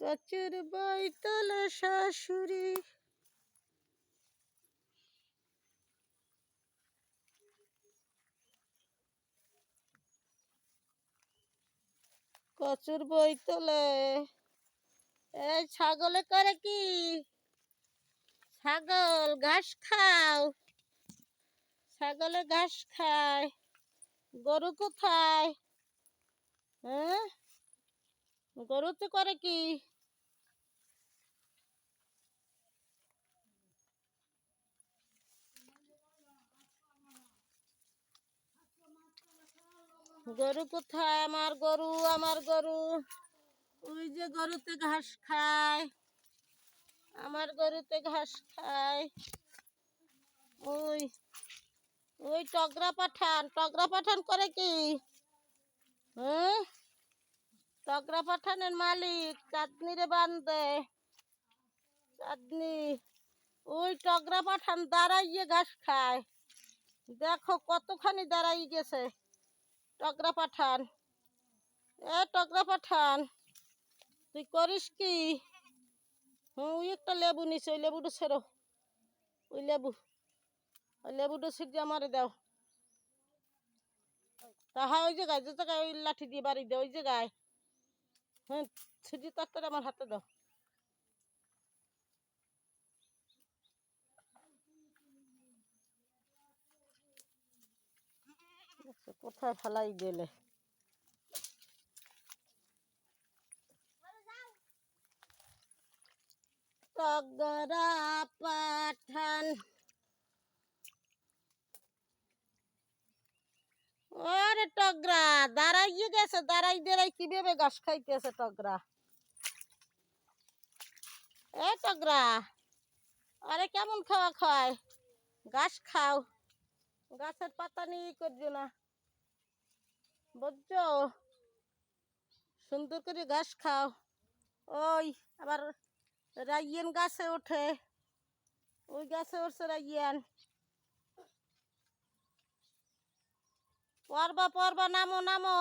কচুর বইতলে শাশুড়ি। কচুর বইতলে এই ছাগলে করে কি? ছাগল ঘাস খাও। ছাগলে ঘাস খায়। গরু কোথায়? হ্যাঁ? গরুতে করে কি? গরু কোথায়? আমার গরু আমার গরু। ওই যে গরুতে ঘাস খায়। আমার গরুতে ঘাস খায়। ওই ওই টগরা পাঠান। টগরা পাঠান করে কি? হুম টগরা পাঠানের মালিক চাঁদনি রে বান্ধে চাঁদনি, ওই টগরা পাঠান দাঁড়াইয়ে ঘাস খায়। দেখো কতখানি দাঁড়াই গেছে। টগরা পাঠান। এ টকরা পাঠান, তুই করিস কি? হুম ওই একটা লেবু নিছে, ওই লেবুটা ছেড়ো। ওই লেবু, ওই লেবুটা ছিট আমারে দাও। তাহা ওই জায়গায়, যে জায়গায় ওই লাঠি দিয়ে বাড়ি দে, ওই জায়গায়। হ্যাঁ ছিটি তরকারি আমার হাতে দাও। কোথায় ফেলাই গেলে? টগরা পাঠান। আরে টগরা দাঁড়াইয়ে গেছে, দাঁড়াই দাঁড়াই কীভাবে ঘাস খাইতেছে টগরা এ টগরা আরে কেমন খাওয়া খায়? ঘাস খাও, গাছের পাতা নিয়ে করছ না। বুঝছ সুন্দর করে ঘাস খাও। ওই, আবার রাইয়েন গাছে ওঠে। ওই গাছে উঠছে রাইয়েন। পরবা পরবা, নামো নামো।